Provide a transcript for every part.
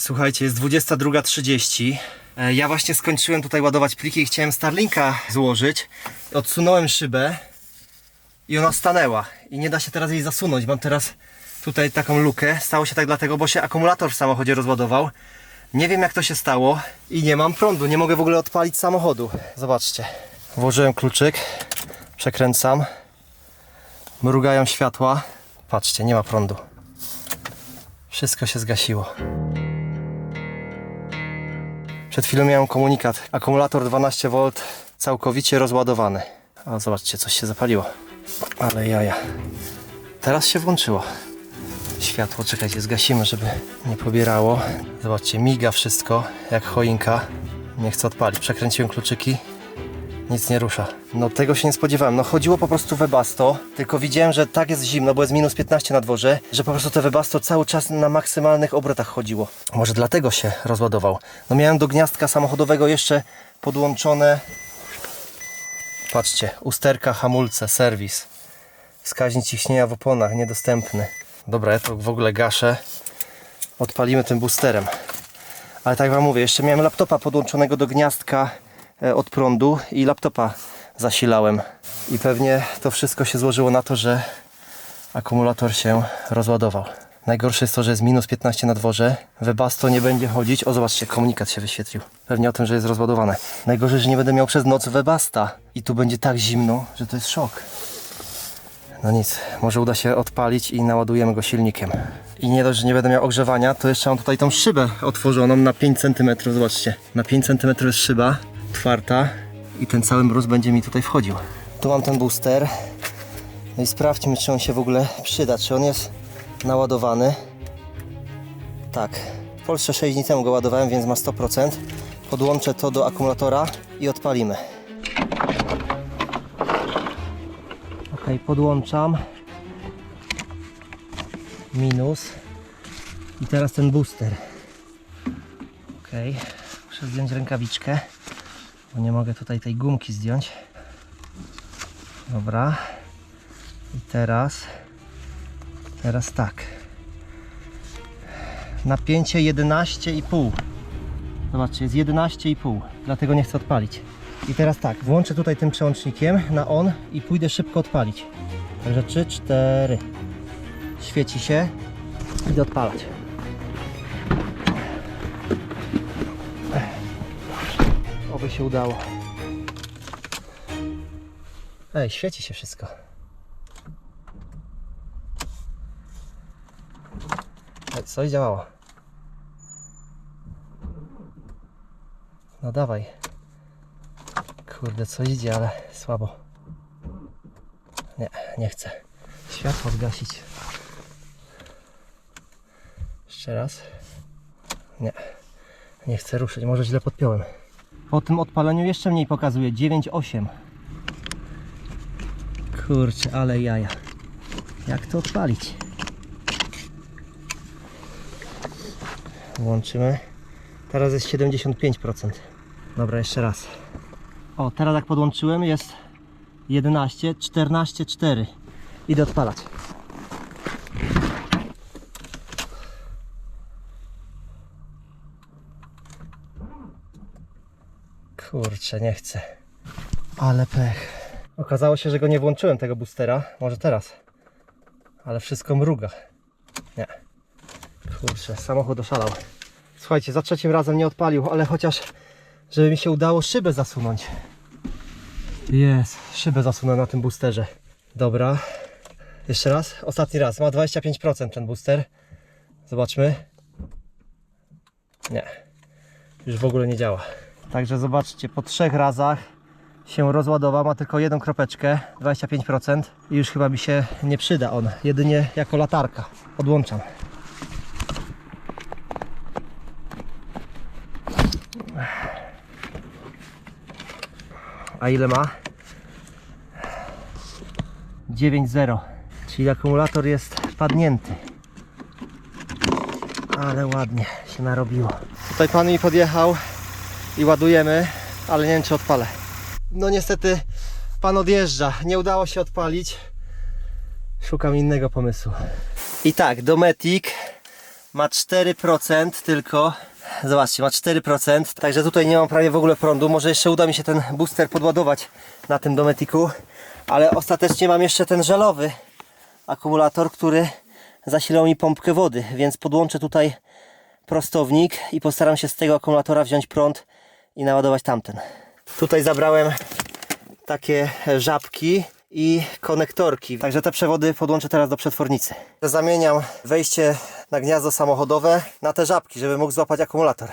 Słuchajcie, jest 22.30. E, Ja właśnie skończyłem tutaj ładować pliki i chciałem Starlinka złożyć. Odsunąłem szybę i ona stanęła. I nie da się teraz jej zasunąć. Mam teraz tutaj taką lukę. Stało się tak dlatego, bo się akumulator w samochodzie rozładował. Nie wiem jak to się stało i nie mam prądu. Nie mogę w ogóle odpalić samochodu. Zobaczcie. Włożyłem kluczyk. Przekręcam. Mrugają światła. Patrzcie, nie ma prądu. Wszystko się zgasiło. Przed chwilą miałem komunikat. Akumulator 12V całkowicie rozładowany. A zobaczcie, coś się zapaliło. Ale jaja. Teraz się włączyło. Światło, czekajcie, zgasimy, żeby nie pobierało. Zobaczcie, miga wszystko, jak choinka. Nie chcę odpalić. Przekręciłem kluczyki. Nic nie rusza. No tego się nie spodziewałem. No chodziło po prostu Webasto, tylko widziałem, że tak jest zimno, bo jest minus 15 na dworze, że po prostu to Webasto cały czas na maksymalnych obrotach chodziło. Może dlatego się rozładował. No miałem do gniazdka samochodowego jeszcze podłączone Patrzcie, usterka, hamulce, serwis. Wskaźnik ciśnienia w oponach niedostępny. Dobra, ja to w ogóle gaszę. Odpalimy tym boosterem. Ale tak wam mówię, jeszcze miałem laptopa podłączonego do gniazdka od prądu i laptopa zasilałem. I pewnie to wszystko się złożyło na to, że akumulator się rozładował. Najgorsze jest to, że jest minus 15 na dworze. Webasto nie będzie chodzić. O, zobaczcie, komunikat się wyświetlił. Pewnie o tym, że jest rozładowane. Najgorzej, że nie będę miał przez noc Webasta. I tu będzie tak zimno, że to jest szok. No nic, może uda się odpalić i naładujemy go silnikiem. I nie dość, że nie będę miał ogrzewania, to jeszcze mam tutaj tą szybę otworzoną na 5 cm. Zobaczcie, na 5 cm jest szyba, otwarta i ten cały mróz będzie mi tutaj wchodził. Tu mam ten booster. No i sprawdźmy, czy on się w ogóle przyda, czy on jest naładowany. Tak, w Polsce 6 dni temu go ładowałem, więc ma 100%. Podłączę to do akumulatora i odpalimy. Ok, podłączam. Minus. I teraz ten booster. Ok, muszę zdjąć rękawiczkę, bo nie mogę tutaj tej gumki zdjąć. Dobra. I teraz, teraz tak. Napięcie 11,5. Zobaczcie, jest 11,5, dlatego nie chcę odpalić. I teraz tak, włączę tutaj tym przełącznikiem na on i pójdę szybko odpalić. Także 3, 4. Świeci się. Idę odpalać. Oby się udało. Ej, świeci się wszystko. Ej, coś działało. No dawaj. Kurde, coś idzie, ale słabo. Nie, nie chcę. Światło zgasić. Jeszcze raz. Nie, nie chcę ruszyć. Może źle podpiąłem. Po tym odpaleniu jeszcze mniej pokazuje. 9,8. Kurczę, ale jaja. Jak to odpalić? Włączymy. Teraz jest 75%. Dobra, jeszcze raz. O, teraz jak podłączyłem jest 11, 14, 4. Idę odpalać. Kurczę, nie chcę. Ale pech. Okazało się, że go nie włączyłem tego boostera. Może teraz. Ale wszystko mruga. Nie. Kurczę, samochód oszalał. Słuchajcie, za trzecim razem nie odpalił, ale chociaż żeby mi się udało szybę zasunąć. Jest, szybę zasunę na tym boosterze. Dobra. Jeszcze raz, ostatni raz. Ma 25% ten booster. Zobaczmy. Nie. Już w ogóle nie działa. Także zobaczcie, po trzech razach się rozładował, ma tylko jedną kropeczkę, 25% i już chyba mi się nie przyda on, jedynie jako latarka. Odłączam. A ile ma? 9,0 czyli akumulator jest padnięty ale ładnie się narobiło tutaj pan mi podjechał i ładujemy ale nie wiem czy odpalę. No niestety pan odjeżdża. Nie udało się odpalić. Szukam innego pomysłu. I tak Dometic ma 4% tylko. Zobaczcie, ma 4%, także tutaj nie mam prawie w ogóle prądu. Może jeszcze uda mi się ten booster podładować na tym Dometiku, ale ostatecznie mam jeszcze ten żelowy akumulator, który zasilał mi pompkę wody, więc podłączę tutaj prostownik i postaram się z tego akumulatora wziąć prąd i naładować tamten. Tutaj zabrałem takie żabki i konektorki. Także te przewody podłączę teraz do przetwornicy. Zamieniam wejście na gniazdo samochodowe na te żabki, żeby mógł złapać akumulator.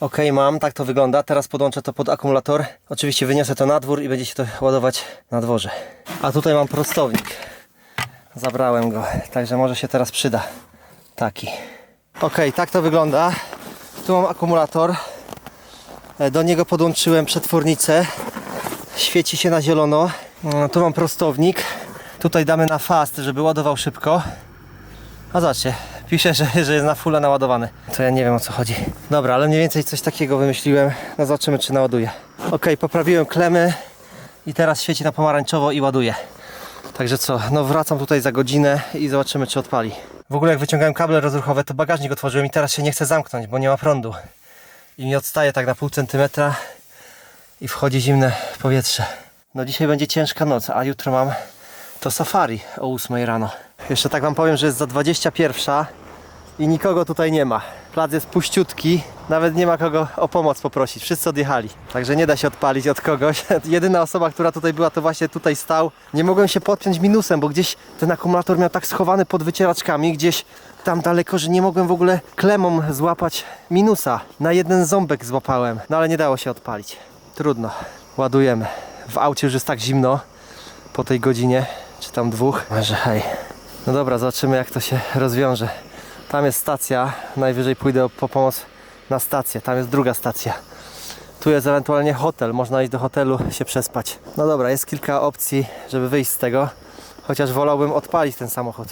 Ok, mam, tak to wygląda. Teraz podłączę to pod akumulator. Oczywiście wyniosę to na dwór i będzie się to ładować na dworze. A tutaj mam prostownik. Zabrałem go, także może się teraz przyda. Taki. Ok, tak to wygląda. Tu mam akumulator. E, Do niego podłączyłem przetwornicę. Świeci się na zielono. Mm, Tu mam prostownik. Tutaj damy na fast, żeby ładował szybko. A zobaczcie, pisze, że, że jest na fulla naładowany. To ja nie wiem o co chodzi. Dobra, ale mniej więcej coś takiego wymyśliłem. No zobaczymy czy naładuje. Ok, poprawiłem klemy i teraz świeci na pomarańczowo i ładuje. Także co, no wracam tutaj za godzinę i zobaczymy czy odpali. W ogóle jak wyciągałem kable rozruchowe, to bagażnik otworzyłem i teraz się nie chce zamknąć, bo nie ma prądu. I mi odstaje tak na pół centymetra i wchodzi zimne powietrze. No dzisiaj będzie ciężka noc, a jutro mam to safari o 8 rano. Jeszcze tak wam powiem, że jest za 21 i nikogo tutaj nie ma. Plac jest puściutki, nawet nie ma kogo o pomoc poprosić. Wszyscy odjechali. Także nie da się odpalić od kogoś. Jedyna osoba, która tutaj była, to właśnie tutaj stał. Nie mogłem się podpiąć minusem, bo gdzieś ten akumulator miał tak schowany pod wycieraczkami, gdzieś tam daleko, że nie mogłem w ogóle klemą złapać minusa. Na jeden ząbek złapałem, no ale nie dało się odpalić. Trudno. Ładujemy. W aucie już jest tak zimno po tej godzinie, czy tam dwóch, hej. No dobra, zobaczymy jak to się rozwiąże. Tam jest stacja, najwyżej pójdę po pomoc na stację, tam jest druga stacja. Tu jest ewentualnie hotel, można iść do hotelu się przespać. No dobra, jest kilka opcji, żeby wyjść z tego, chociaż wolałbym odpalić ten samochód.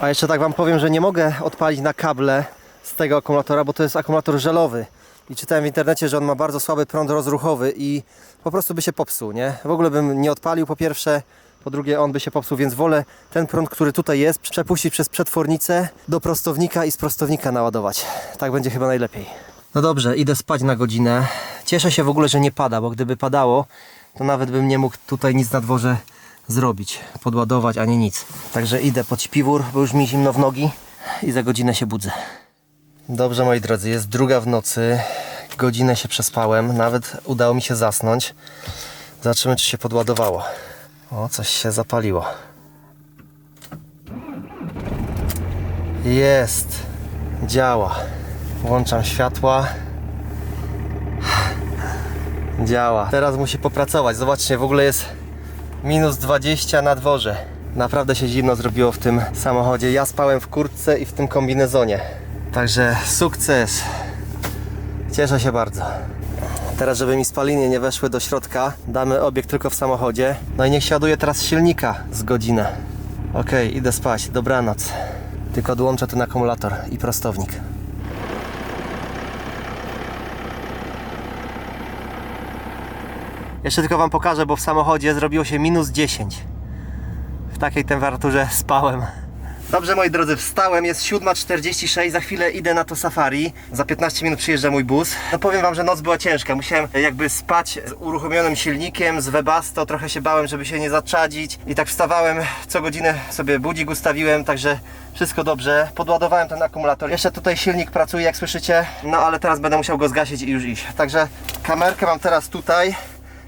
A jeszcze tak Wam powiem, że nie mogę odpalić na kable z tego akumulatora, bo to jest akumulator żelowy. I czytałem w internecie, że on ma bardzo słaby prąd rozruchowy i po prostu by się popsuł, nie? W ogóle bym nie odpalił po pierwsze, po drugie on by się popsuł, więc wolę ten prąd, który tutaj jest, przepuścić przez przetwornicę do prostownika i z prostownika naładować. Tak będzie chyba najlepiej. No dobrze, idę spać na godzinę. Cieszę się w ogóle, że nie pada, bo gdyby padało, to nawet bym nie mógł tutaj nic na dworze zrobić, podładować ani nic. Także idę pod śpiwór, bo już mi zimno w nogi i za godzinę się budzę. Dobrze moi drodzy, jest druga w nocy. Godzinę się przespałem, nawet udało mi się zasnąć. Zobaczymy czy się podładowało. O, coś się zapaliło. Jest. Działa. Włączam światła. Działa. Teraz musi popracować. Zobaczcie, w ogóle jest minus 20 na dworze. Naprawdę się zimno zrobiło w tym samochodzie. Ja spałem w kurtce i w tym kombinezonie. Także sukces. Cieszę się bardzo. Teraz, żeby mi spaliny nie weszły do środka, damy obieg tylko w samochodzie. No i niech się ładuje teraz silnika z godzinę. Ok, idę spać. Dobranoc. Tylko odłączę ten akumulator i prostownik. Jeszcze tylko Wam pokażę, bo w samochodzie zrobiło się minus 10. W takiej temperaturze spałem. Dobrze moi drodzy, wstałem, jest 7.46, za chwilę idę na to safari. Za 15 minut przyjeżdża mój bus. No powiem wam, że noc była ciężka. Musiałem jakby spać z uruchomionym silnikiem, z Webasto. Trochę się bałem, żeby się nie zaczadzić. I tak wstawałem, co godzinę sobie budzik ustawiłem, także wszystko dobrze. Podładowałem ten akumulator. Jeszcze tutaj silnik pracuje, jak słyszycie. No ale teraz będę musiał go zgasić i już iść. Także kamerkę mam teraz tutaj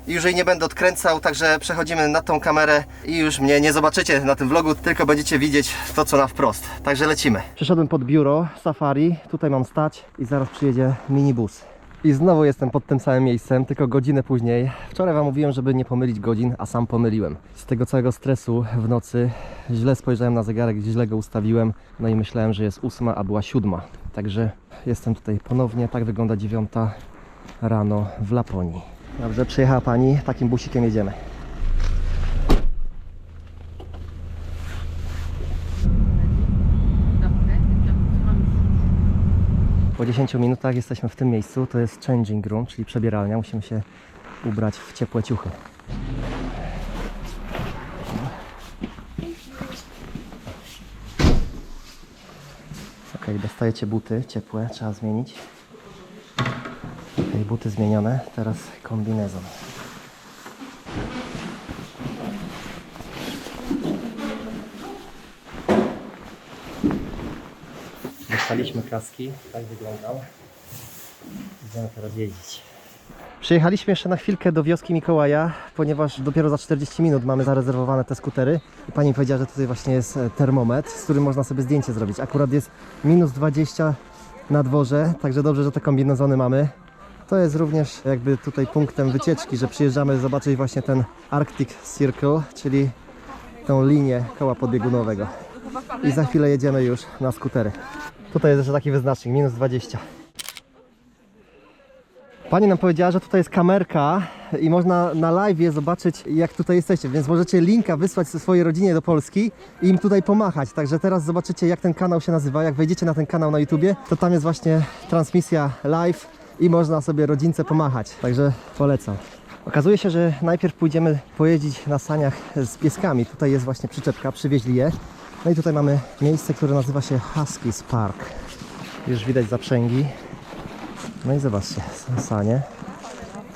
już jej nie będę odkręcał, także przechodzimy na tą kamerę i już mnie nie zobaczycie na tym vlogu, tylko będziecie widzieć to co na wprost. Także lecimy. Przeszedłem pod biuro Safari, tutaj mam stać i zaraz przyjedzie minibus. I znowu jestem pod tym samym miejscem, tylko godzinę później. Wczoraj Wam mówiłem, żeby nie pomylić godzin, a sam pomyliłem. Z tego całego stresu w nocy źle spojrzałem na zegarek, źle go ustawiłem, no i myślałem, że jest ósma, a była siódma. Także jestem tutaj ponownie, tak wygląda dziewiąta rano w Laponii. Dobrze, przyjechała Pani, takim busikiem jedziemy. Po 10 minutach jesteśmy w tym miejscu, to jest changing room, czyli przebieralnia. Musimy się ubrać w ciepłe ciuchy. Ok, dostajecie buty ciepłe, trzeba zmienić. Buty zmienione, teraz kombinezon. Dostaliśmy kaski, tak wyglądał. Idziemy teraz jeździć. Przyjechaliśmy jeszcze na chwilkę do wioski Mikołaja, ponieważ dopiero za 40 minut mamy zarezerwowane te skutery. I pani powiedziała, że tutaj właśnie jest e, termometr, z którym można sobie zdjęcie zrobić. Akurat jest minus 20 na dworze, także dobrze, że te kombinezony mamy. To jest również jakby tutaj punktem wycieczki, że przyjeżdżamy zobaczyć właśnie ten Arctic Circle, czyli tą linię koła podbiegunowego. I za chwilę jedziemy już na skutery. Tutaj jest jeszcze taki wyznacznik, minus 20. Pani nam powiedziała, że tutaj jest kamerka i można na live zobaczyć jak tutaj jesteście, więc możecie linka wysłać swojej rodzinie do Polski i im tutaj pomachać. Także teraz zobaczycie jak ten kanał się nazywa. Jak wejdziecie na ten kanał na YouTubie, to tam jest właśnie transmisja live i można sobie rodzince pomachać. Także polecam. Okazuje się, że najpierw pójdziemy pojeździć na saniach z pieskami. Tutaj jest właśnie przyczepka, przywieźli je. No i tutaj mamy miejsce, które nazywa się Huskies Park. Już widać zaprzęgi. No i zobaczcie, są sanie,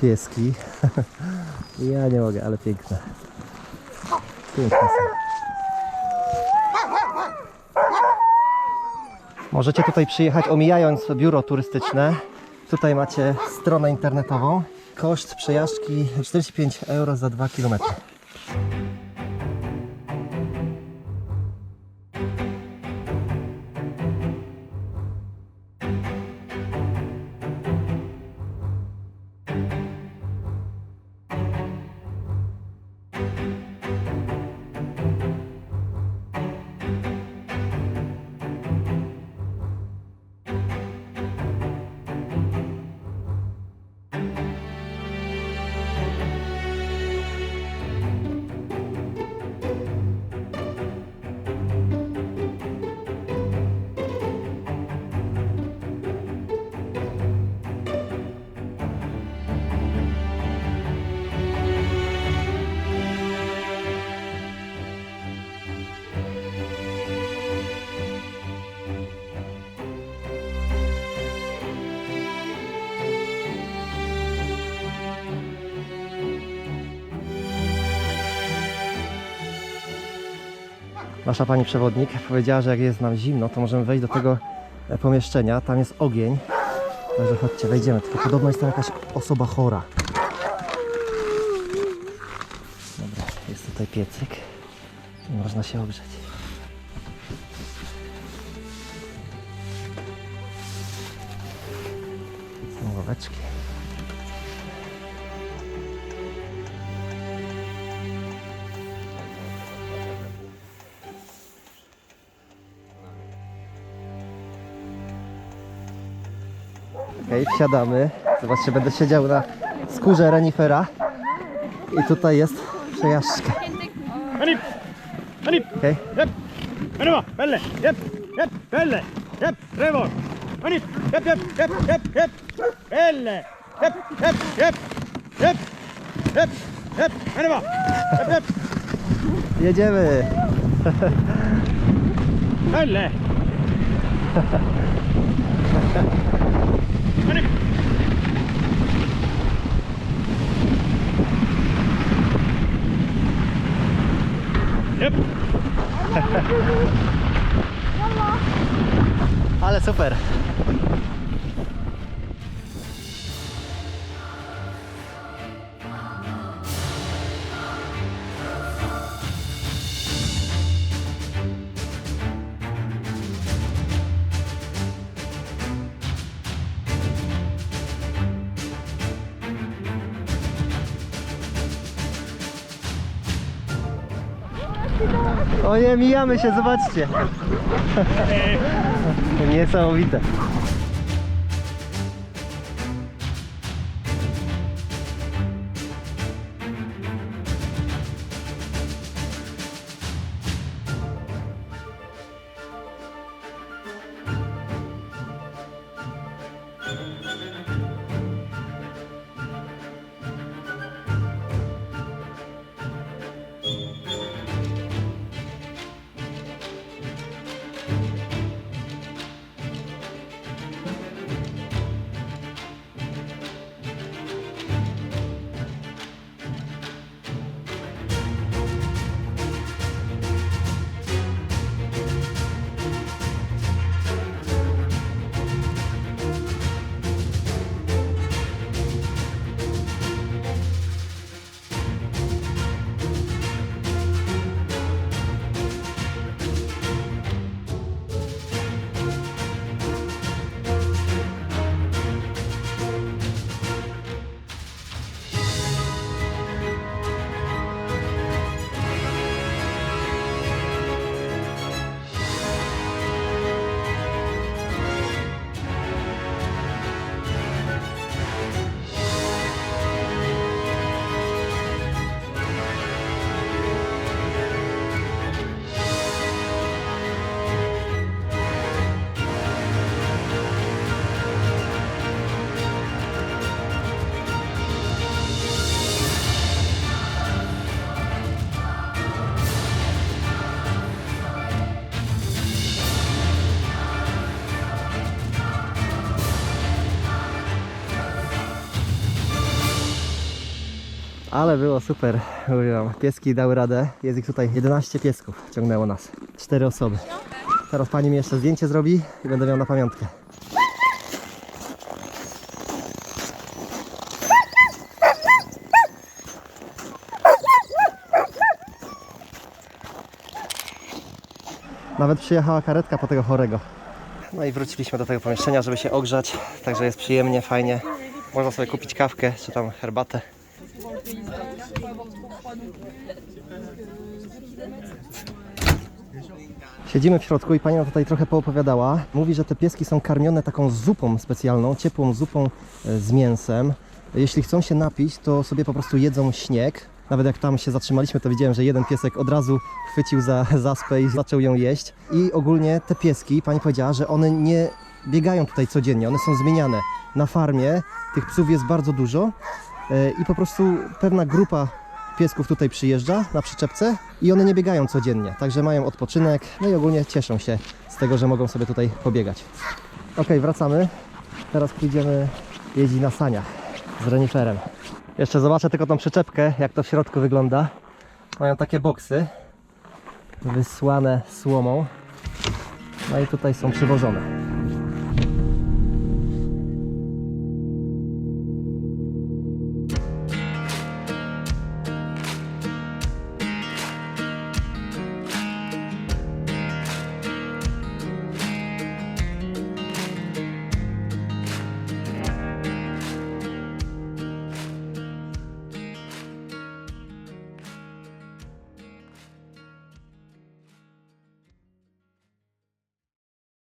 pieski. ja nie mogę, ale piękne. Piękne są. Możecie tutaj przyjechać omijając biuro turystyczne. Tutaj macie stronę internetową. Koszt przejażdżki 45 euro za 2 km. Nasza pani przewodnik powiedziała, że jak jest nam zimno, to możemy wejść do tego e, pomieszczenia. Tam jest ogień. Także chodźcie, wejdziemy. Tylko podobno jest tam jakaś osoba chora. Dobra, jest tutaj piecyk. I można się ogrzeć. Okej, wsiadamy. Zobaczcie, będę siedział na skórze renifera. I tutaj jest przejażdżka. Okej! Jep! jedziemy. Pelle! Hanif! Jep! Ale super. O nie, mijamy się, zobaczcie. Niesamowite. Ale było super, mówię wam. Pieski dały radę. Jest ich tutaj 11 piesków, ciągnęło nas. Cztery osoby. Teraz pani mi jeszcze zdjęcie zrobi i będę miał na pamiątkę. Nawet przyjechała karetka po tego chorego. No i wróciliśmy do tego pomieszczenia, żeby się ogrzać. Także jest przyjemnie, fajnie. Można sobie kupić kawkę czy tam herbatę. Siedzimy w środku i pani nam tutaj trochę poopowiadała. Mówi, że te pieski są karmione taką zupą specjalną, ciepłą zupą e, z mięsem. Jeśli chcą się napić, to sobie po prostu jedzą śnieg. Nawet jak tam się zatrzymaliśmy, to widziałem, że jeden piesek od razu chwycił za zaspę i zaczął ją jeść. I ogólnie te pieski, pani powiedziała, że one nie biegają tutaj codziennie, one są zmieniane. Na farmie tych psów jest bardzo dużo e, i po prostu pewna grupa piesków tutaj przyjeżdża na przyczepce i one nie biegają codziennie, także mają odpoczynek, no i ogólnie cieszą się z tego, że mogą sobie tutaj pobiegać. Ok, wracamy. Teraz pójdziemy jeździć na saniach z reniferem. Jeszcze zobaczę tylko tą przyczepkę, jak to w środku wygląda. Mają takie boksy wysłane słomą. No i tutaj są przywożone.